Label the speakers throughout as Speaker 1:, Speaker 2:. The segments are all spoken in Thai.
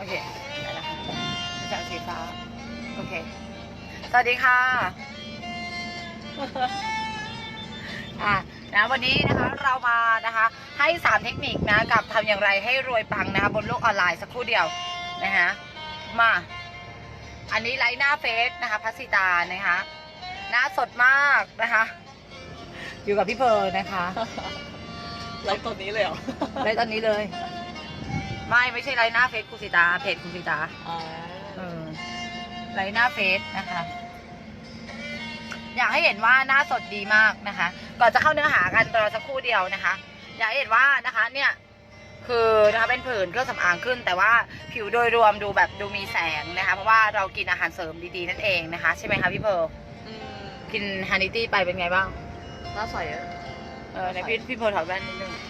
Speaker 1: โอเคได้ละจากสีฟ้า โอเค สวัสดีค่ะ อะนะวันนี้นะคะเรามานะคะ ให้สามเทคนิคนะกับทำอย่างไรให้รวยปังนะคะบนโลกออนไลน์สักครู่เดียวนะคะมา อันนี้ไลน์หน้าเฟซนะคะพัสิตานะคะหน้าสดมากนะคะ อยู่กับพี่เพร์นะคะ
Speaker 2: ไลฟ์ตอนนี้เลยเหรอ
Speaker 1: ไลฟ์ตอนนี้เลย ไม่ไม่ใช่ไลน์หน้าเฟซคุณสิตาเพจคุณสิตา
Speaker 2: อ่า
Speaker 1: เออไลน์หน้าเฟซนะคะ อยากให้เห็นว่าหน้าสดดีมากนะคะ ก่อนจะเข้าเนื้อหากันรอสักครู่เดียวนะคะ อยากให้เห็นว่านะคะ เนี่ย คือนะคะเป็นผื่นเครื่องสำอางขึ้น แต่ว่าผิวโดยรวมดูแบบดูมีแสงนะคะ เพราะว่าเรากินอาหารเสริมดีๆนั่นเองนะคะ ใช่ไหมคะพี่เพร์ล
Speaker 2: อืม
Speaker 1: กินฮานิตี้ไปเป็นไงบ้าง
Speaker 2: หน้าใสอะ
Speaker 1: เออในพี่พี่เพร์ลถอดแว่นนิดนึง
Speaker 2: ให้ดู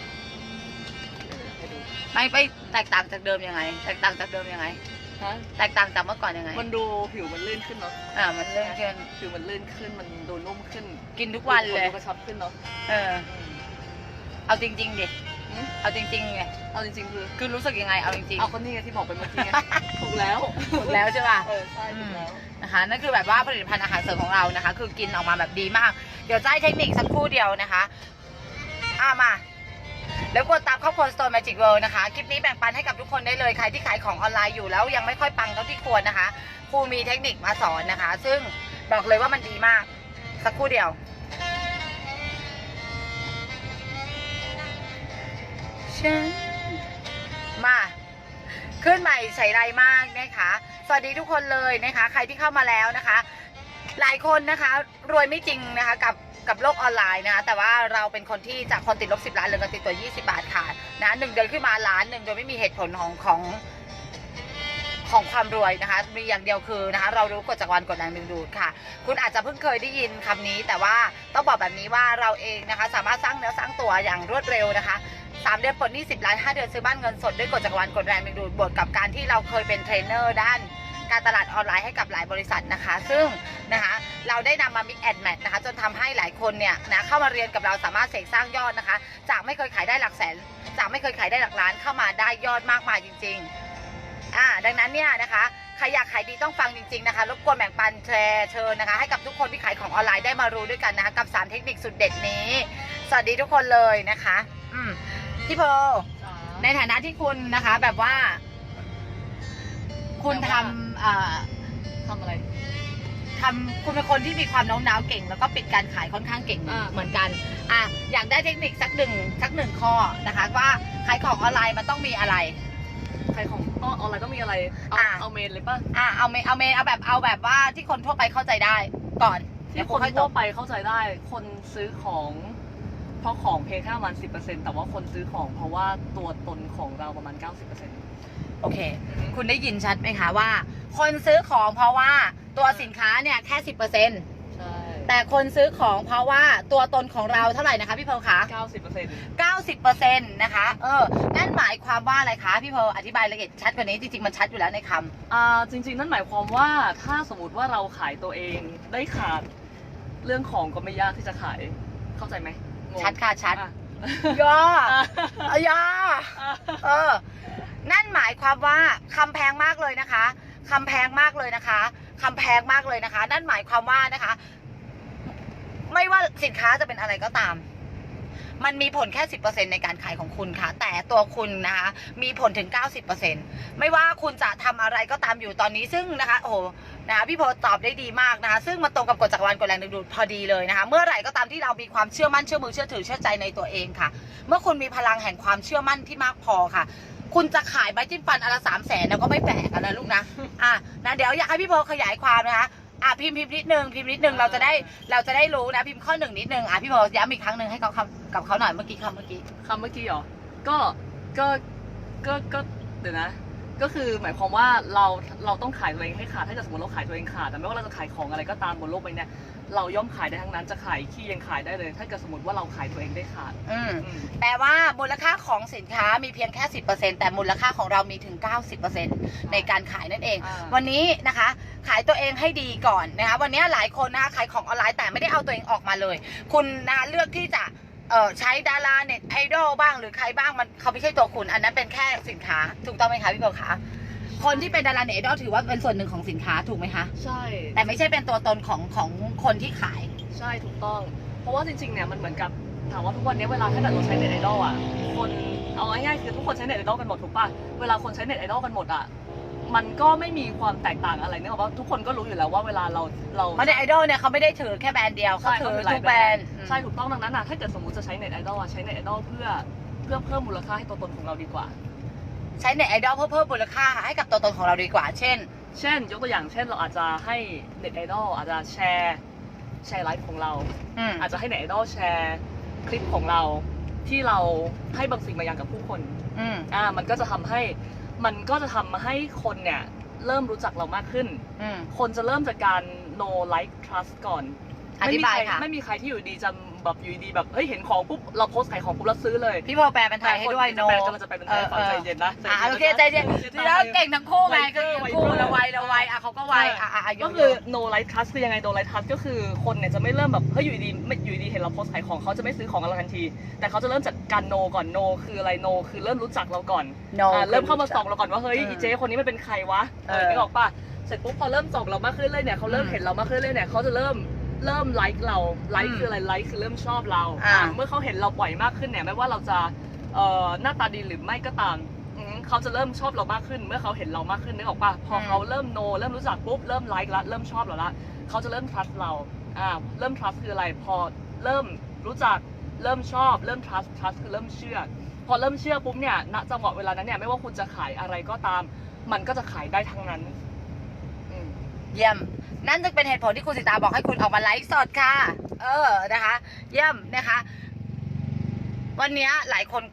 Speaker 1: ไม่ไม่แตกต่างจากเดิมยังไง แตกต่างจากเดิมยังไง
Speaker 2: ฮะ
Speaker 1: แตกต่างจากเมื่อก่อนยังไง
Speaker 2: มันดูผิวมันลื่นขึ้นเนาะ
Speaker 1: อ่ามันเริ่มเกิน
Speaker 2: ผิวมันลื่นขึ้นมันดูนุ่มขึ้น
Speaker 1: กินทุกวันเลย
Speaker 2: ดูกระชับขึ้นเนาะ
Speaker 1: เออ เอาจริง ๆดิ
Speaker 2: อืม
Speaker 1: เอาจริงๆไง
Speaker 2: เอาจริงๆคือ
Speaker 1: คือรู้สึกยังไงเอาจริง
Speaker 2: เอาคนนี้ไงที่บอกไปเมื่อกี้ไงถูกแล้ว
Speaker 1: ๆถูกแล้วใช่ป่ะ
Speaker 2: เออใช่ถูกแล้ว
Speaker 1: นะคะนั่นคือแบบว่าผลิตภัณฑ์อาหารเสริมของเรานะคะ คือกินออกมาแบบดีมาก เดี๋ยวจะให้เทคนิคสักครู่เดียวนะคะอ่ามา แล้วกดตามครอบครัว Store Magic World นะคะ คลิปนี้แบ่งปันให้กับทุกคนได้เลย ใครที่ขายของออนไลน์อยู่แล้วยังไม่ค่อยปังเท่าที่ควรนะคะ ครูมีเทคนิคมาสอนนะคะ ซึ่งบอกเลยว่ามันดีมาก สักครู่เดียว มาขึ้นใหม่ใส่ไรมากนะคะ สวัสดีทุกคนเลยนะคะ ใครที่เข้ามาแล้วนะคะ หลายคนนะคะ รวยไม่จริงนะคะกับ กับโลกออนไลน์นะ แต่ว่าเราเป็นคนที่จากคนติดลบ 10 ล้านเหลือเงินติดตัว 20 บาทค่ะนะหนึ่งเดือนขึ้นมาล้านหนึ่งโดยไม่มีเหตุผลของของของความรวยนะคะ มีอย่างเดียวคือนะคะ เรารู้กฎจักรวาลกฎแรงดึงดูดค่ะ คุณอาจจะเพิ่งเคยได้ยินคำนี้ แต่ว่าต้องบอกแบบนี้ว่าเราเองนะคะ สามารถสร้างเนื้อสร้างตัวอย่างรวดเร็วนะคะสามเดือนปลดหนี้สิบล้านห้าเดือนซื้อบ้านเงินสดด้วยกฎจักรวาลกฎแรงดึงดูดบวกกับการที่เราเคยเป็นเทรนเนอร์ด้าน การตลาดออนไลน์ให้กับหลายบริษัทนะคะ ซึ่งนะคะเราได้นำมา mix and match นะคะจนทำให้หลายคนเนี่ยนะเข้ามาเรียนกับเราสามารถเสกสร้างยอดนะคะ จากไม่เคยขายได้หลักแสน จากไม่เคยขายได้หลักล้านเข้ามาได้ยอดมากมายจริงๆอ่าดังนั้นเนี่ยนะคะใครอยากขายดีต้องฟังจริงๆนะคะ รบกวนแบ่งปันแชร์เชิญนะคะ ให้กับทุกคนที่ขายของออนไลน์ได้มารู้ด้วยกันนะคะกับสามเทคนิคสุดเด็ดนี้ สวัสดีทุกคนเลยนะคะ อืมพี่โพในฐานะที่คุณนะคะ แบบว่า คุณทำเอ่อ
Speaker 2: ทำอะไร
Speaker 1: ทำคุณเป็นคนที่มีความโน้มน้าวเก่ง แล้วก็ปิดการขายค่อนข้างเก่ง
Speaker 2: อ่า
Speaker 1: เหมือนกันอะอยากได้เทคนิคสักหนึ่งสักหนึ่งข้อนะคะ ว่าขายของออนไลน์มันต้องมีอะไร
Speaker 2: ใครของอออนไลน์ต้องมีอะไร เอา
Speaker 1: อะ
Speaker 2: เอาเมนเลยป่ะ
Speaker 1: อะเอาเมเอาเมเอาแบบเอาแบบว่าที่คนทั่วไปเข้าใจได้ก่อนเดี๋ย
Speaker 2: ที่
Speaker 1: ว
Speaker 2: คน
Speaker 1: ค่อยต
Speaker 2: ทั่ว
Speaker 1: ก
Speaker 2: ไปเข้าใจได้ คนซื้อของ เพราะของเพียงแค่ประมาณสิแต่ว่าคนซื้อของเพราะว่าตัวตนของเราประมาณ90%
Speaker 1: โอเค คุณได้ยินชัดไหมคะว่า คนซื้อของเพราะว่าตัวสินค้าเนี่ยแค่สิบเปอร์เซ็นต์
Speaker 2: ใช่
Speaker 1: แต่คนซื้อของเพราะว่าตัวตนของเราเท่าไหร่นะคะพี่เพร์ลคะ
Speaker 2: 90%
Speaker 1: 90%นะคะ เออ นั่นหมายความว่าอะไรคะพี่เพร์ลอธิบายละเอียดชัดกว่านี้จริงๆมันชัดอยู่แล้วในคำ
Speaker 2: อ่าจริง ๆ นั่นหมายความว่าถ้าสมมติว่าเราขายตัวเองได้ขาด เรื่องของก็ไม่ยากที่จะขายเข้าใจไหมงง
Speaker 1: ชัดค่ะชัด
Speaker 2: อะ
Speaker 1: ย่อ
Speaker 2: อะ
Speaker 1: เอาย่อ เออ นั่นหมายความว่าคำแพงมากเลยนะคะคำแพงมากเลยนะคะคำแพงมากเลยนะคะ นั่นหมายความว่านะคะ ไม่ว่าสินค้าจะเป็นอะไรก็ตาม มันมีผลแค่สิบเปอร์เซ็นในการขายของคุณค่ะ แต่ตัวคุณนะคะ มีผลถึงเก้าสิบเปอร์เซ็นไม่ว่าคุณจะทำอะไรก็ตามอยู่ตอนนี้ซึ่งนะคะ โอ้โหนะะพี่โพตอบได้ดีมากนะคะ ซึ่งมันตรงกับกฎจักรวาลกฎแรงดึงดูดพอดีเลยนะคะ เมื่อไหร่ก็ตามที่เรามีความเชื่อมั่นเชื่อมือเชื่อถือเชื่อใจในตัวเองค่ะ เมื่อคุณมีพลังแห่งความเชื่อมั่นที่มากพอค่ะ คุณจะขายใบจิ้มฟันอนละสามแสนแล้วก็ไม่แปลกอะนะลูกนะ อะนะเดี๋ยวอยากให้พี่โบขยายความนะคะ อะพิมพ์พิมพ์นิดนึงพิมพ์นิดนึงเราจะได้เราจะได้รู้นะพิมพ์ข้อหนึ่งนิดนึงอะพี่โบย้ำอีกครั้งหนึ่งให้เขาคำกับเขาหน่อยเมื่อกี้คำเมื่อกี้
Speaker 2: คำเมื่อกี้เหรอ ก็ ก็ ก็ ก็ เดี๋ยวนะ ก็คือหมายความว่าเราเราต้องขายตัวเองให้ขาดถ้าเกิดสมมติเราขายตัวเองขาดแต่ไม่ว่าเราจะขายของอะไรก็ตามบนโลกใบเนี้ยเราย่อมขายได้ทั้งนั้นจะขายขี้ยังขายได้เลย ถ้าเกิดสมมติว่าเราขายตัวเองได้ขาด
Speaker 1: อืม
Speaker 2: อืม
Speaker 1: แปลว่ามูลค่าของสินค้ามีเพียงแค่ 10%แต่มูลค่าของเรามีถึง 90%ในการขายนั่นเอง
Speaker 2: อ่า
Speaker 1: วันนี้นะคะ ขายตัวเองให้ดีก่อนนะคะ วันนี้หลายคนนะคะขายของออนไลน์แต่ไม่ได้เอาตัวเองออกมาเลย คุณนะคะเลือกที่จะ เอ่อใช้ดาราเน็ตไอดอลบ้างหรือใครบ้างมันเขาไม่ใช่ตัวคุณ อันนั้นเป็นแค่สินค้า ถูกต้องไหมคะพี่เบลคะคนที่เป็นดาราเน็ตไอดอลถือว่าเป็นส่วนหนึ่งของสินค้าถูกไหมคะ
Speaker 2: ใช่
Speaker 1: แต่ไม่ใช่เป็นตัวตนของของคนที่ขาย
Speaker 2: ใช่ถูกต้อง เพราะว่าจริงๆเนี่ยมันเหมือนกับถามว่าทุกวันนี้เวลาถ้าเกิดเราใช้เน็ตไอดอลอะคนเอาง่ายๆคือทุกคนใช้เน็ตไอดอลกันหมดถูกป่ะเวลาคนใช้เน็ตไอดอลกันหมดอะ มันก็ไม่มีความแตกต่างอะไรเนื่องจากว่าทุกคนก็รู้อยู่แล้วว่าเวลาเราเรา
Speaker 1: เพราะในไอดอลเนี่ยเขาไม่ได้ถือแค่แบรนด์เดียวเขา
Speaker 2: ใช่
Speaker 1: ถือ
Speaker 2: เขาถือหลาย
Speaker 1: ทุกแบรนด์
Speaker 2: ใช่ถูกต้องดังนั้นอะถ้าเกิดสมมติจะใช้เน็ตไอดอลอะใช้เน็ตไอดอลเพื่อเพื่อเพิ่มมูลค่าให้ตัวตนของเราดีกว่า
Speaker 1: ใช้ในไอดอลเพื่อเพิ่มมูลค่าให้กับตัวตนของเราดีกว่า เช่น
Speaker 2: เช่น ยกตัวอย่างเช่นเราอาจจะให้เน็ตไอดอลอาจจะแชร์แชร์ไลฟ์ของเรา
Speaker 1: อืม
Speaker 2: อาจจะให้เน็ตไอดอลแชร์คลิปของเราที่เราให้บางสิ่งบางอย่างกับผู้คน
Speaker 1: อืม
Speaker 2: อ่ามันก็จะทำให้ มันก็จะทำให้คนเนี่ยเริ่มรู้จักเรามากขึ้น
Speaker 1: อืม
Speaker 2: คนจะเริ่มจากการ know like trust ก่อน
Speaker 1: อธิบายค่ะ
Speaker 2: ไม่มีใครที่อยู่ดีจะ แบบอยู่ดีแบบเฮ้ยเห็นของปุ๊บเราโพสต์ขายของปุ๊บแล้วซื้อเลย
Speaker 1: พี่โบแปลเป็นไทยให้ด้วยโน
Speaker 2: แปลกำลังจะไปเป็นไทยฟังใจเย็นนะ
Speaker 1: อ่าโอเคใจเย็นแล้วเก่งทั้งคู่ไงก็ทั้งคู่เราไวเราไวอะเขาก็ไวอะอะอะ
Speaker 2: ก็คือ no like trust คือยังไง no like trust ก็คือคนเนี่ยจะไม่เริ่มแบบเฮ้ยอยู่ดีไม่อยู่ดีเห็นเราโพสต์ขายของเขาจะไม่ซื้อของกับเราทันที แต่เขาจะเริ่มจากการ no ก่อน no คืออะไร no คือเริ่มรู้จักเราก่อน
Speaker 1: โน
Speaker 2: อ่าเริ่มเข้ามาส่องเราก่อนว่าเฮ้ย
Speaker 1: อืม
Speaker 2: อีเจ๊คนนี้มันเป็นใครวะ
Speaker 1: เออ
Speaker 2: นึกออกปะเสร็จปุ๊บพอเริ่มส่องเรามากขึ้นเรื่อยเนี่ยเขาเริ่ม
Speaker 1: อืม
Speaker 2: เห็นเรามากขึ้นเรื่อยเนี่ยเขาจะเริ่ม เริ่มไลค์เราไล
Speaker 1: อื
Speaker 2: ค์
Speaker 1: ม
Speaker 2: คืออะไรไลค์คือเริ่มชอบเรา
Speaker 1: อ่า
Speaker 2: อ่าเมื่อเขาเห็นเราบ่อยมากขึ้นเนี่ยไม่ว่าเราจะเอ่อหน้าตาดีหรือไม่ก็ตามอืมเขาจะเริ่มชอบเรามากขึ้น เมื่อเขาเห็นเรามากขึ้นนึกออกปะพอเขาเริ่มโนเริ่มรู้จักปุ๊บเริ่มไลค์ละเริ่มชอบเราละเขาจะเริ่ม trust เราอ่าเริ่ม trust คืออะไรพอเริ่มรู้จักเริ่มชอบเริ่ม trust trust คือเริ่มเชื่อ พอเริ่มเชื่อปุ๊บเนี่ยณจังหวะเวลานั้นเนี่ยไม่ว่าคุณจะขายอะไรก็ตาม มันก็จะขายได้ทั้งนั้นอืม
Speaker 1: เยี่ยม นั่นจึงเป็นเหตุผลที่คุณสิตาบอกให้คุณออกมาไลฟ์สดค่ะ เออนะคะ เยี่ยมนะคะ วันนี้หลายคน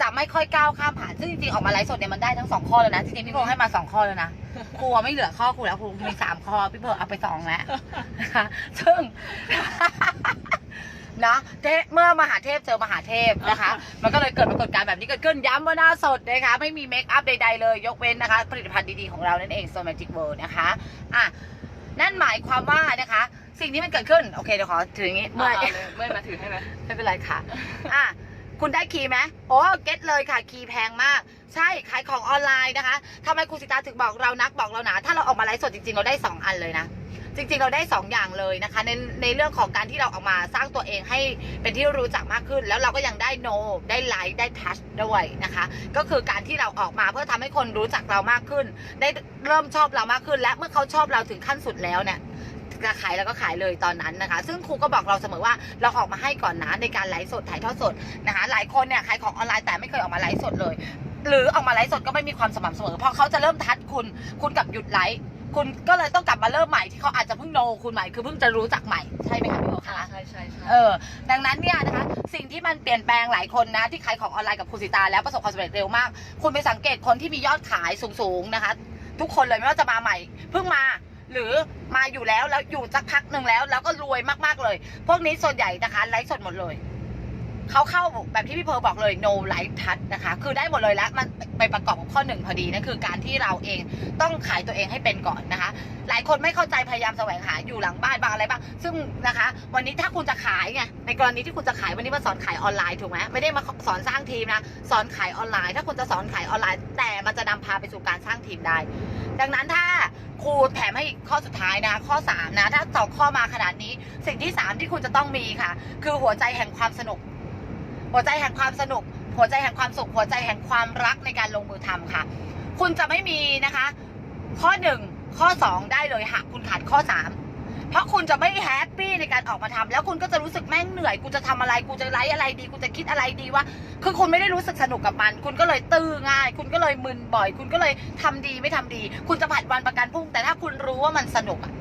Speaker 1: จะไม่ค่อยก้าวข้ามผ่าน ซึ่งจริงๆออกมาไลฟ์สดเนี่ยมันได้ทั้งสองข้อเลยนะจริงๆพี่โพให้มาสองข้อแล้วนะครูไม่เหลือข้อครูแล้วครูมีสามข้อพี่โพเอาไปสองแล้วนะคะซึ่งนะเทเมื่อมหาเทพเจอมหาเทพนะคะ มันก็เลยเกิดปรากฏการณ์แบบนี้เกิดขึ้นย้ำว่าหน้าสดนะคะ ไม่มีเมคอัพใดๆเลย ยกเว้นนะคะ ผลิตภัณฑ์ดีๆของเรานั่นเอง So Magic World นะคะอะ นั่นหมายความว่านะคะ สิ่งที่มันเกิดขึ้นโอเคเดี๋ยวขอถืออย่างนี้เมื่อยา
Speaker 2: เลยเมื่อยมาถือให้ไหม
Speaker 1: ไม่เป็นไรค่ะอะคุณได้คีย์ไหมโอ้เก็ตเลยค่ะ คีย์แพงมาก ใช่ขายของออนไลน์นะคะทำไมคุณสิตาถึงบอกเรานักบอกเราหนาถ้าเราออกมาไลฟ์สดจริงๆเราได้ 2 อันเลยนะ จริงๆ เราได้2ออย่างเลยนะคะในในเรื่องของการที่เราออกมาสร้างตัวเองให้เป็นที่รู้จักมากขึ้น แล้วเราก็ยังได้โนได้ไลค์ได้ทัชด้วยนะคะ ก็คือการที่เราออกมาเพื่อทำให้คนรู้จักเรามากขึ้น ได้เริ่มชอบเรามากขึ้น และเมื่อเขาชอบเราถึงขั้นสุดแล้วเนี่ยจะขายแล้วก็ขายเลยตอนนั้นนะคะ ซึ่งครูก็บอกเราเสมอว่าเราออกมาให้ก่อนนะในการไลฟ์สดถ่ายทอดสดนะคะ หลายคนเนี่ยขายของออนไลน์แต่ไม่เคยออกมาไลฟ์สดเลย หรือออกมาไลฟ์สดก็ไม่มีความสม่ำเสมอพราะเขาจะเริ่มทัดคุณคุณกับหยุดไลฟ์ คุณก็เลยต้องกลับมาเริ่มใหม่ที่เขาอาจจะเพิ่งโนคุณใหม่คือเพิ่งจะรู้จักใหม่ใช่ไหมคะพี่โอคะ
Speaker 2: ใช่ใช่ใช่
Speaker 1: เออดังนั้นเนี่ยนะคะสิ่งที่มันเปลี่ยนแปลงหลายคนนะที่ขายของออนไลน์กับคุณสิตาแล้วประสบความสำเร็จเร็วมาก คุณไปสังเกตคนที่มียอดขายสูงๆนะคะ ทุกคนเลยไม่ว่าจะมาใหม่ เพิ่งมาหรือมาอยู่แล้วแล้วอยู่สักพักหนึ่งแล้ว แล้วก็รวยมากๆเลย พวกนี้ส่วนใหญ่นะคะไลฟ์สดหมดเลย เขาเข้าแบบที่พี่เพร์ลบอกเลย no life touch นะคะ คือได้หมดเลยแล้วมันไปประกอบกับข้อหนึ่งพอดีนั่นคือการที่เราเองต้องขายตัวเองให้เป็นก่อนนะคะ หลายคนไม่เข้าใจพยายามแสวงหาอยู่หลังบ้านบางอะไรบ้าง ซึ่งนะคะ วันนี้ถ้าคุณจะขายไงในกรณีที่คุณจะขายวันนี้มาสอนขายออนไลน์ถูกไหมไม่ได้มาสอนสร้างทีมนะสอนขายออนไลน์ ถ้าคุณจะสอนขายออนไลน์ แต่มันจะนำพาไปสู่การสร้างทีมได้ ดังนั้นถ้าครูแถมให้อีกข้อสุดท้ายนะ ข้อ 3 นะ ถ้าสองข้อมาขนาดนี้ สิ่งที่ 3 ที่คุณจะต้องมีค่ะ คือหัวใจแห่งความสนุก หัวใจแห่งความสนุก หัวใจแห่งความสุข หัวใจแห่งความรักในการลงมือทำค่ะ คุณจะไม่มีนะคะ ข้อหนึ่งข้อสองได้เลยหากคุณขาดข้อสามเพราะคุณจะไม่แฮปปี้ในการออกมาทำแล้วคุณก็จะรู้สึกแม่งเหนื่อย กูจะทำอะไร กูจะไลฟ์อะไรดี กูจะคิดอะไรดีวะคือคุณไม่ได้รู้สึกสนุกกับมัน คุณก็เลยตื้อง่าย คุณก็เลยมึนบ่อย คุณก็เลยทำดีไม่ทำดี คุณจะผัดวันประกันพรุ่ง แต่ถ้าคุณรู้ว่ามันสนุกอะ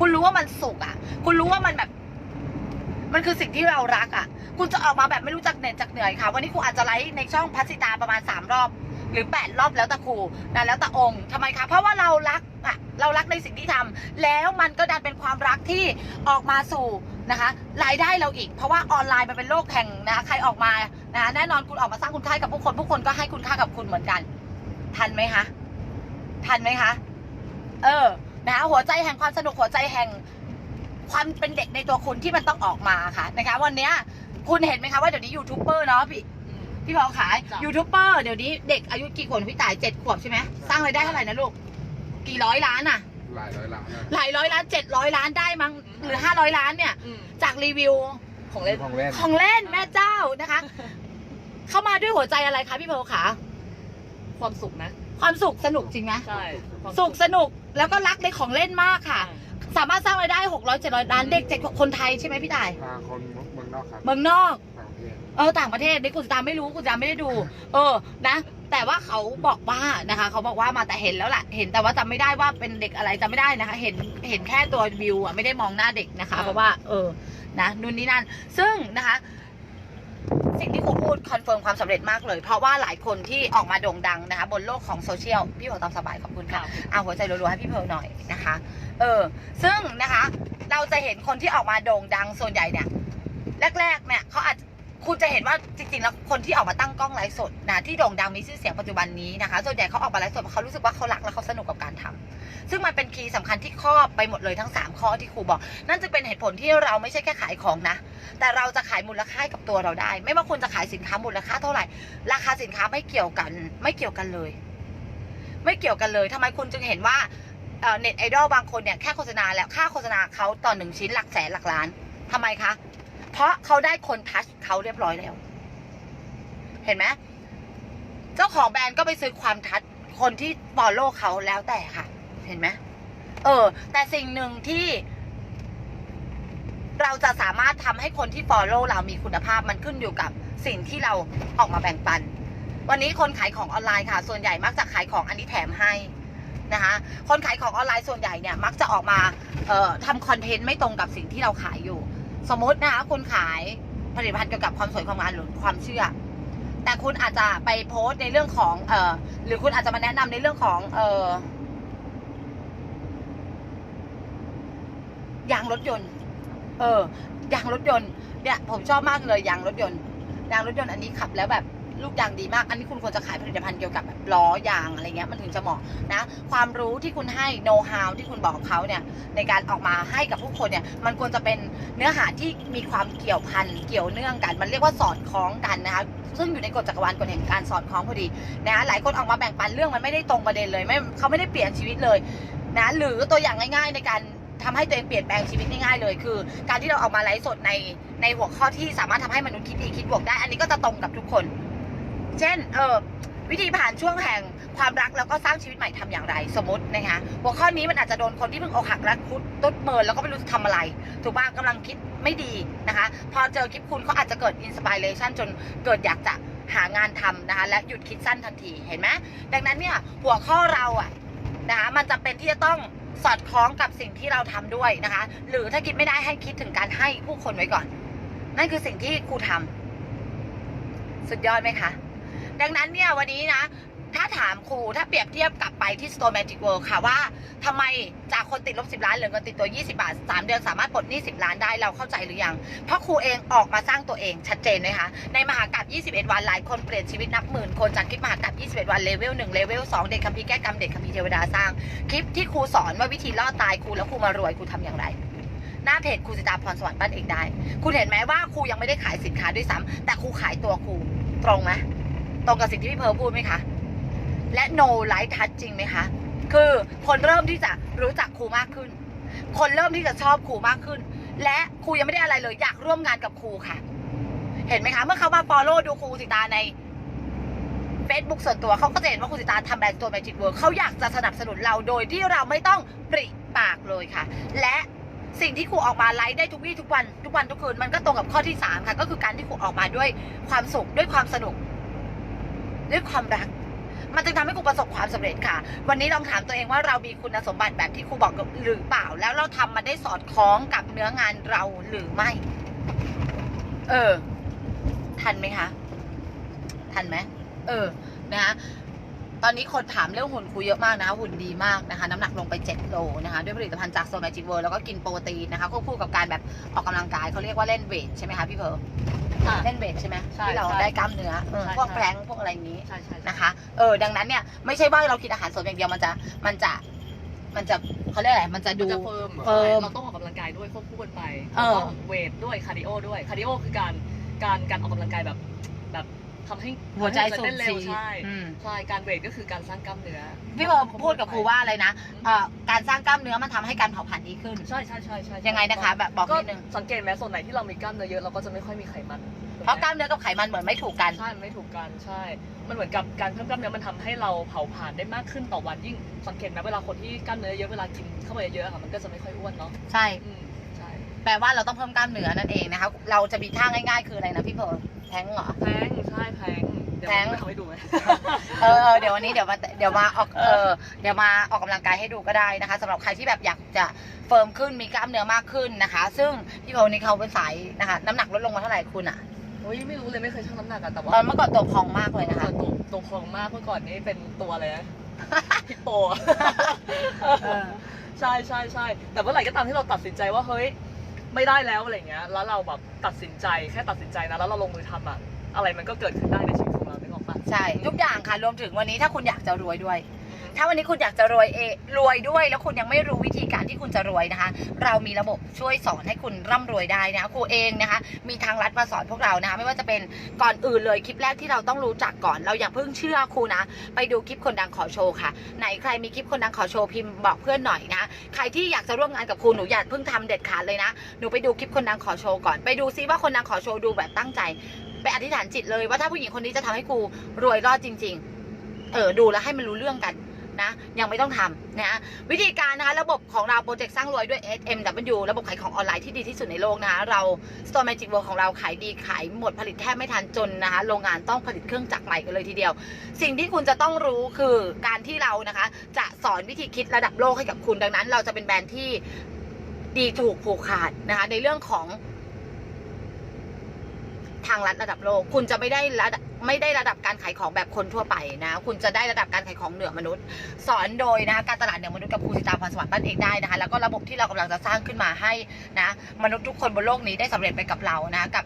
Speaker 1: คุณรู้ว่ามันสุขอะ คุณรู้ว่ามันแบบ มันคือสิ่งที่เรารักอะ คุณจะออกมาแบบไม่รู้จักเหน็ดจักเหนื่อยค่ะ วันนี้ครูอาจจะไลฟ์ในช่องพัสิตาประมาณสามรอบ หรือแปดรอบแล้วแต่ครูนะแล้วแต่องค์ทำไมคะ เพราะว่าเรารักอะ เรารักในสิ่งที่ทำแล้วมันก็ดันเป็นความรักที่ออกมาสู่นะคะรายได้เราอีก เพราะว่าออนไลน์มันเป็นโลกแห่งนะใครออกมานะแน่นอนคุณออกมาสร้างคุณค่ากับผู้คนผู้คนก็ให้คุณค่ากับคุณเหมือนกัน ทันไหมคะทันไหมคะ เออ นะคะหัวใจแห่งความสนุกหัวใจแห่ง ความเป็นเด็กในตัวคุณที่มันต้องออกมาค่ะนะคะ วันเนี้ยคุณเห็นไหมคะว่าเดี๋ยวนี้ยูทูบเบอร์เนาะพี่พี่พอขาย
Speaker 2: จ้ะ
Speaker 1: ยูทูบเบอร์เดี๋ยวนี้เด็กอายุกี่ขวบพี่ต่ายเจ็ดขวบใช่ไหมสร้างรายได้เท่าไหร่นะลูกกี่ร้อยล้านอะ
Speaker 3: หลายร้อยล้านนะ
Speaker 1: หลายร้อยล้านเจ็ดร้อยล้านได้มั้งหรือห้าร้อยล้านเนี่ย
Speaker 2: อืม
Speaker 1: จากรีวิว
Speaker 2: ของเล่น
Speaker 3: ของเล่น
Speaker 1: ของเล่นแม่เจ้านะคะ เข้ามาด้วยหัวใจอะไรคะพี่เพร์ลขา
Speaker 2: ความสุขนะ
Speaker 1: ความสุขสนุกจริงไหม
Speaker 2: ใช่ความ
Speaker 1: สุขสนุกแล้วก็รักในของเล่นมากค่ะ
Speaker 2: ใช่
Speaker 1: สามารถสร้างรายได้หกร้อยเจ็ดร้อยล้านเด็กเจ็ดคนไทยใช่ไหมพี่ต่าย
Speaker 3: พาคนเมืองนอกครับ
Speaker 1: เมืองนอก
Speaker 3: ต่างประเทศ
Speaker 1: เออต่างประเทศนี่คุณตามไม่รู้คุณตามไม่ได้ดู เออนะ แต่ว่าเขาบอกว่านะคะ เขาบอกว่ามาแต่เห็นแล้วแหละเห็นแต่ว่าจำไม่ได้ว่าเป็นเด็กอะไรจำไม่ได้นะคะ เห็นเห็นแค่ตัววิวอะไม่ได้มองหน้าเด็กนะคะ เพราะว่า เออนะนู่นนี่นั่น ซึ่งนะคะ สิ่งที่ครูพูดคอนเฟิร์มความสำเร็จมากเลย เพราะว่าหลายคนที่ออกมาโด่งดังนะคะ บนโลกของโซเชียล พี่หัวตามสบายขอบคุณค่ะเอาหัวใจรัวๆให้พี่เพิร์ลหน่อยนะคะ เออ ซึ่งนะคะ เราจะเห็นคนที่ออกมาโด่งดังส่วนใหญ่เนี่ย แรกๆเนี่ยเขาอาจ คุณจะเห็นว่าจริงๆแล้วคนที่ออกมาตั้งกล้องไลฟ์สดนะที่โด่งดังมีชื่อเสียงปัจจุบันนี้นะคะส่วนใหญ่เขาออกมาไลฟ์สดเพราะเขารู้สึกว่าเขารักและเขาสนุกกับการทำซึ่งมันเป็นคีย์สำคัญที่ครอบไปหมดเลยทั้ง 3 ข้อที่ครูบอก นั่นจะเป็นเหตุผลที่เราไม่ใช่แค่ขายของนะ แต่เราจะขายมูลค่าให้กับตัวเราได้ ไม่ว่าคุณจะขายสินค้ามูลค่าเท่าไหร่ ราคาสินค้าไม่เกี่ยวกัน ไม่เกี่ยวกันเลย ไม่เกี่ยวกันเลยทำไมคุณจึงเห็นว่าเน็ตไอดอลบางคนเนี่ยแค่โฆษณาแล้วค่าโฆษณาเขาต่อหนึ่งชิ้นหลักแสนหลักล้านทำไมคะ เพราะเขาได้คนทัชเขาเรียบร้อยแล้ว เห็นไหมเจ้าของแบรนด์ก็ไปซื้อความทัชคนที่ฟอลโล่เขาแล้วแต่ค่ะ เห็นไหมเออ แต่สิ่งหนึ่งที่ เราจะสามารถทำให้คนที่ฟอลโล่เรามีคุณภาพมันขึ้นอยู่กับสิ่งที่เราออกมาแบ่งปัน วันนี้คนขายของออนไลน์ค่ะ ส่วนใหญ่มักจะขายของอันนี้แถมให้นะคะคนขายของออนไลน์ส่วนใหญ่เนี่ย มักจะออกมาเอ่อทำคอนเทนต์ไม่ตรงกับสิ่งที่เราขายอยู่ สมมตินะคะคุณขายผลิตภัณฑ์เกี่ยวกับความสวยความงามหรือความเชื่อ แต่คุณอาจจะไปโพสในเรื่องของ เอ่อ หรือคุณอาจจะมาแนะนำในเรื่องของ เอ่อยางรถยนต์ เออยางรถยนต์ เนี่ย ผมชอบมากเลยยางรถยนต์ยางรถยนต์อันนี้ขับแล้วแบบ ลูกยางดีมาก อันนี้คุณควรจะขายผลิตภัณฑ์เกี่ยวกับแบบล้อยางอะไรเงี้ยมันถึงจะเหมาะนะ ความรู้ที่คุณให้ know how ที่คุณบอกเขาเนี่ยในการออกมาให้กับผู้คนเนี่ยมันควรจะเป็นเนื้อหาที่มีความเกี่ยวพันเกี่ยวเนื่องกัน มันเรียกว่าสอดคล้องกันนะคะซึ่งอยู่ในกฎจักรวาลกฎแห่งการสอดคล้องพอดีนะหลายคนออกมาแบ่งปันเรื่องมันไม่ได้ตรงประเด็นเลยไม่เขาไม่ได้เปลี่ยนชีวิตเลยนะหรือตัวอย่างง่าย ๆ ในการทำให้ตัวเองเปลี่ยนแปลงชีวิตง่ายๆเลย คือ การที่เราออกมาไลฟ์สดในในหัวข้อที่สามารถทำให้มนุษย์คิดดีคิดบวกได้ อันนี้ก็จะตรงกับทุกคน เช่นเออวิธีผ่านช่วงแห่งความรักแล้วก็สร้างชีวิตใหม่ทำอย่างไร สมมตินะคะหัวข้อนี้มันอาจจะโดนคนที่เพิ่งอกหักรักคุดตุดเมินแล้วก็ไม่รู้จะทำอะไร ถูกป่ะกำลังคิดไม่ดีนะคะ พอเจอคลิปคุณเขาอาจจะเกิดอินสปิเรชันจนเกิดอยากจะหางานทำนะคะและหยุดคิดสั้นทันทีเห็นไหมดังนั้นเนี่ยหัวข้อเราอะนะคะมันจะเป็นที่จะต้องสอดคล้องกับสิ่งที่เราทำด้วยนะคะ หรือถ้าคิดไม่ได้ให้คิดถึงการให้ผู้คนไว้ก่อน นั่นคือสิ่งที่ครูทำสุดยอดไหมคะ ดังนั้นเนี่ยวันนี้นะ ถ้าถามครูถ้าเปรียบเทียบกลับไปที่ Store Magic World ค่ะว่าทำไมจากคนติดลบ 10 ล้านเหลือเงินติดตัว 20 บาท 3 เดือนสามารถปลดหนี้ 10 ล้านได้เราเข้าใจหรือยัง เพราะครูเองออกมาสร้างตัวเองชัดเจนเลยค่ะในมหากราบ21 วันหลายคนเปลี่ยนชีวิตนับหมื่นคนจากคลิปมหากราบ21 วันเลเวล1เลเวล2เด็กคัมภีร์แก้กรรมเด็กคัมภีร์เทวดาสร้าง คลิปที่ครูสอนว่าวิธีรอดตายครูแล้วครูมารวยครูทำอย่างไรหน้าเพจครูสิตาพรสวรรค์บ้านเองได้ คุณเห็นไหมว่าครูยังไม่ได้ขายสินค้าด้วยซ้ำแต่ครูขายตัวครูตรงไหม ตรงกับสิ่งที่พี่เพิร์ลพูดไหมคะ และ no light touch จริงไหมคะ คือคนเริ่มที่จะรู้จักครูมากขึ้น คนเริ่มที่จะชอบครูมากขึ้น และครูยังไม่ได้อะไรเลยอยากร่วมงานกับครูค่ะ เห็นไหมคะ เมื่อเขามา follow ดูครูสิตาใน Facebook ส่วนตัวเขาก็จะเห็นว่าครูสิตาทำแบรนด์ตัว Magic World เขาอยากจะสนับสนุนเราโดยที่เราไม่ต้องปริปากเลยค่ะ และสิ่งที่ครูออกมาไลฟ์ได้ทุกวี่ทุกวันทุกวันทุกคืนมันก็ตรงกับข้อที่สามค่ะ ก็คือการที่ครูออกมาด้วยความสุขด้วยความสนุก ด้วยความรัก มันจึงทำให้ครูประสบความสำเร็จค่ะ วันนี้ลองถามตัวเองว่าเรามีคุณสมบัติแบบที่ครูบอกหรือเปล่า แล้วเราทำมันได้สอดคล้องกับเนื้องานเราหรือไม่ เออ ทันไหมคะ ทันไหมเออ นะคะ ตอนนี้คนถามเรื่องหุ่นครูเยอะมากนะคะหุ่นดีมากนะคะ น้ำหนักลงไป 7 โลนะคะ ด้วยผลิตภัณฑ์จากโซแมจิเวิร์แล้วก็กินโปรตีนนะคะควบคู่กับการแบบออกกำลังกายเขาเรียกว่าเล่นเวทใช่ไหมคะพี่เพร์ล
Speaker 2: อะ
Speaker 1: เล่นเวทใช่ไหม
Speaker 2: ใช่
Speaker 1: ที่เรา
Speaker 2: ใช่
Speaker 1: ได้กล้ามเนื้อเออ
Speaker 2: ใช่
Speaker 1: พวก
Speaker 2: ใช่
Speaker 1: แพลงก์พวกอะไรอย่างนี้
Speaker 2: ใช่ใช่ใช่
Speaker 1: นะคะเออดังนั้นเนี่ยไม่ใช่ว่าเรากินอาหารเสริมอย่างเดียวมันจะมันจะมันจะเขาเรียกอะไร มันจะดู
Speaker 2: มันจะเฟิร์ม
Speaker 1: เฟิร์ม
Speaker 2: เราต้องออกกำลังกายด้วยควบคู่กันไป
Speaker 1: เออ
Speaker 2: แล้วก็เวทด้วยคาร์ดิโอด้วยคาร์ดิโอคือการการการออกกำลังกายแบบแบบ ทำให้
Speaker 1: หัวใจ
Speaker 2: ทำ
Speaker 1: สู
Speaker 2: ห้
Speaker 1: บ
Speaker 2: เต้นเร็
Speaker 1: ฉี
Speaker 2: ว
Speaker 1: ด
Speaker 2: ใช่
Speaker 1: อืม
Speaker 2: ใช่การเวทก็คือการสร้างกล้ามเนื้อ
Speaker 1: พี่โบพูดกับครูว่าอะไรนะเอ่อการสร้างกล้ามเนื้อมันทำให้การเผาผลาญดีขึ้น
Speaker 2: ใช่ใช่ใช่ใช่
Speaker 1: ยังไงนะคะแบบบอก
Speaker 2: ก็
Speaker 1: นิดนึง
Speaker 2: สังเกตไหมส่วนไหนที่เรามีกล้ามเนื้อเยอะเราก็จะไม่ค่อยมีไขมัน
Speaker 1: เพราะกล้ามเนื้อกับไขมันเหมือนไม่ถูกกัน
Speaker 2: ใช่มันไม่ถูกกันใช่ มันเหมือนกับการเพิ่มกล้ามเนื้อมันทำให้เราเผาผลาญได้มากขึ้นต่อวันยิ่งสังเกตไหมเวลาคนที่กล้ามเนื้อเยอะเวลากินเข้าไปเยอะๆค่ะมันก็จะไม่ค่อยอ้วนเนาะ
Speaker 1: ใช่
Speaker 2: อืมใช่
Speaker 1: แปลว่าเราต้องเพิ่มกล้ามเนื้อนั่นเองนะคะ เราจะมีท่าง่ายๆ คืออะไรนะพี่เพร์ลแทงเหรอ
Speaker 2: แพงใช่แพงเดี๋ยว
Speaker 1: แพง
Speaker 2: ผมทำให้ดูไหม
Speaker 1: เออเออเดี๋ยววันนี้เดี๋ยวมาเดี๋ยวมาออกเออเดี๋ยวมาออกกำลังกายให้ดูก็ได้นะคะสำหรับใครที่แบบอยากจะเฟิร์มขึ้นมีกล้ามเนื้อมากขึ้นนะคะ ซึ่งพี่เพร์ลนี่เขาเป็นสายนะคะ น้ำหนักลดลงมาเท่าไหร่คุณอะ
Speaker 2: โอ้ยไม่รู้เลยไม่เคยชั่งน้ำหนักอะแต่ว่า
Speaker 1: ตอนเมื่อก่อนตัวพองมากเลยนะคะ
Speaker 2: ตัวตัวพองมากเมื่อก่อนนี่เป็นตัวอะไรนะฮิปโป
Speaker 1: เออ
Speaker 2: ใช่ใช่ใช่แต่เมื่อไหร่ก็ตามที่เราตัดสินใจว่าเฮ้ย ไม่ได้แล้วอะไรเงี้ย แล้วเราแบบตัดสินใจแค่ตัดสินใจนะ แล้วเราลงมือทำอะอะไรมันก็เกิดขึ้นได้ในชีวิตของเรานึกออกปะ
Speaker 1: ใช่ ทุกอย่างค่ะรวมถึงวันนี้ถ้าคุณอยากจะรวยด้วย ถ้าวันนี้คุณอยากจะรวยเอรวยด้วย แล้วคุณยังไม่รู้วิธีการที่คุณจะรวยนะคะ เรามีระบบช่วยสอนให้คุณร่ำรวยได้นะคะครูเองนะคะ มีทางลัดมาสอนพวกเรานะคะ ไม่ว่าจะเป็นก่อนอื่นเลยคลิปแรกที่เราต้องรู้จักก่อน เราอย่าเพิ่งเชื่อครูนะ ไปดูคลิปคนดังขอโชว์ค่ะ ไหนใครมีคลิปคนดังขอโชว์พิมพ์บอกเพื่อนหน่อยนะใครที่อยากจะร่วมงานกับครูหนูอย่าเพิ่งทำเด็ดขาดเลยนะหนูไปดูคลิปคนดังขอโชว์ก่อนไปดูซิว่าคนดังขอโชว์ดูแบบตั้งใจไปอธิษฐานจิตเลยว่าถ้าผู้หญิงคนนี้จะทำให้ครูรวยรอดจริง ๆ เออดูแล้วให้มันรู้เรื่องกัน นะยังไม่ต้องทำนะวิธีการนะคะระบบของเราโปรเจกต์สร้างรวยด้วย SMW ระบบขายของออนไลน์ที่ดีที่สุดในโลกนะคะเรา Store Magic World ของเราขายดีขายหมดผลิตแทบไม่ทันจนนะคะโรงงานต้องผลิตเครื่องจักรใหม่กันเลยทีเดียว สิ่งที่คุณจะต้องรู้คือการที่เรานะคะ จะสอนวิธีคิดระดับโลกให้กับคุณดังนั้น เราจะเป็นแบรนด์ที่ดีถูกผูกขาดนะคะในเรื่องของทางรัฐระดับโลก คุณจะไม่ได้ระดับ ไม่ได้ระดับการขายของแบบคนทั่วไปนะ คุณจะได้ระดับการขายของเหนือมนุษย์ สอนโดยนะคะการตลาดเหนือมนุษย์กับครูสิตาพรสวรรค์บ้านเองได้นะคะ แล้วก็ระบบที่เรากำลังจะสร้างขึ้นมาให้นะ มนุษย์ทุกคนบนโลกนี้ได้สำเร็จไปกับเรานะ กับ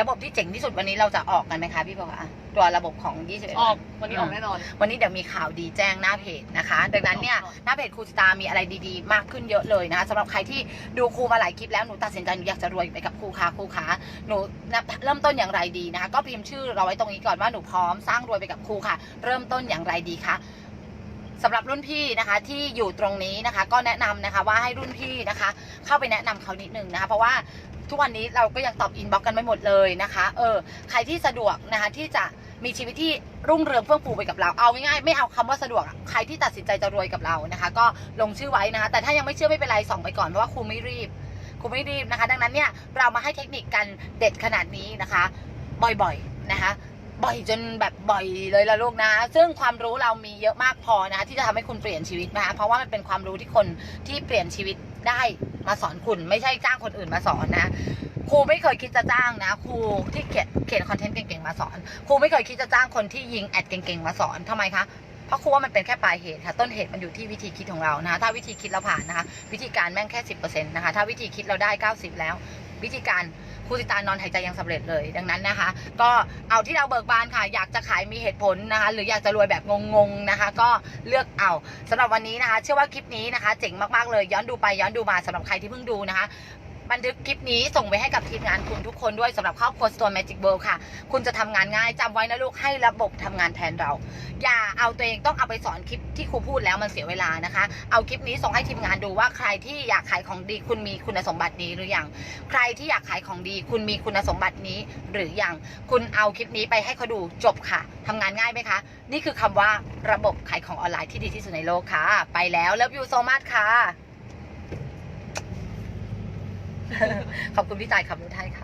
Speaker 1: ระบบที่เจ๋งที่สุดวันนี้เราจะออกกันไหมคะพี่บอคะ ตัวระบบของ21
Speaker 2: ออกวันนี้ออกแน่นอน
Speaker 1: วันนี้เดี๋ยวมีข่าวดีแจ้งหน้าเพจนะคะ ดังนั้นเนี่ยหน้าเพจครูสตาร์มีอะไรดีๆ มากขึ้นเยอะเลยนะคะสำหรับใครที่ดูครูมาหลายคลิปแล้วหนูตัดสินใจหนูอยากจะรวยไปกับครูค้าครูค้าหนูเริ่มต้นอย่างไรดีนะคะ ก็พิมพ์ชื่อเราไว้ตรงนี้ก่อนว่าหนูพร้อมสร้างรวยไปกับครูค่ะ เริ่มต้นอย่างไรดีคะสำหรับรุ่นพี่นะคะที่อยู่ตรงนี้นะคะ ก็แนะนำนะคะว่าให้รุ่นพี่นะคะ เข้าไปแนะนำเขานิดนึงนะคะ เพราะว่าทุกวันนี้เราก็ยังตอบอินบ็อกกันไม่หมดเลยนะคะ เออ ใครที่สะดวกนะคะที่จะ มีชีวิตที่รุ่งเรืองเฟื่องฟูไปกับเรา เอาง่ายๆไม่เอาคำว่าสะดวก ใครที่ตัดสินใจจะรวยกับเรานะคะ ก็ลงชื่อไว้นะคะ แต่ถ้ายังไม่เชื่อไม่เป็นไรส่องไปก่อนเพราะว่าครูไม่รีบครูไม่รีบนะคะ ดังนั้นเนี่ยเรามาให้เทคนิคกันเด็ดขนาดนี้นะคะ บ่อยๆนะคะบ่อยจนแบบบ่อยเลยละลูกนะ ซึ่งความรู้เรามีเยอะมากพอนะที่จะทำให้คุณเปลี่ยนชีวิตนะคะเพราะว่ามันเป็นความรู้ที่คนที่เปลี่ยนชีวิต ได้มาสอนคุณไม่ใช่จ้างคนอื่นมาสอนนะครูไม่เคยคิดจะจ้างนะครูที่เขียนเขียนคอนเทนต์เก่งๆมาสอนครูไม่เคยคิดจะจ้างคนที่ยิงแอดเก่งๆมาสอนทำไมคะเพราะครูว่ามันเป็นแค่ปลายเหตุค่ะต้นเหตุมันอยู่ที่วิธีคิดของเรานะคะถ้าวิธีคิดเราผ่านนะคะวิธีการแม่งแค่สิบเปอร์เซ็นต์นะคะถ้าวิธีคิดเราได้เก้าสิบแล้ว วิธีการ ครูสิตานอนหายใจยังสำเร็จเลย ดังนั้นนะคะ ก็เอาที่เราเบิกบานค่ะ อยากจะขายมีเหตุผลนะคะ หรืออยากจะรวยแบบงงๆนะคะ ก็เลือกเอาสำหรับวันนี้นะคะ เชื่อว่าคลิปนี้นะคะ เจ๋งมากๆเลย ย้อนดูไปย้อนดูมาสำหรับใครที่เพิ่งดูนะคะ บันทึกคลิปนี้ส่งไปให้กับทีมงานคุณทุกคนด้วยสำหรับครอบครัว Store Magic World ค่ะ คุณจะทำงานง่ายจำไว้นะลูกให้ระบบทำงานแทนเรา อย่าเอาตัวเองต้องเอาไปสอนคลิปที่ครูพูดแล้วมันเสียเวลานะคะ เอาคลิปนี้ส่งให้ทีมงานดูว่าใครที่อยากขายของดีคุณมีคุณสมบัตินี้หรือยังใครที่อยากขายของดี คุณมีคุณสมบัตินี้หรือยังคุณเอาคลิปนี้ไปให้เขาดูจบค่ะทำงานง่ายไหมคะ นี่คือคำว่าระบบขายของออนไลน์ที่ดีที่สุดในโลกค่ะ ไปแล้วเลิฟยูโซมัสค่ะ ขอบคุณพี่จ่ายขับรถให้ค่ะ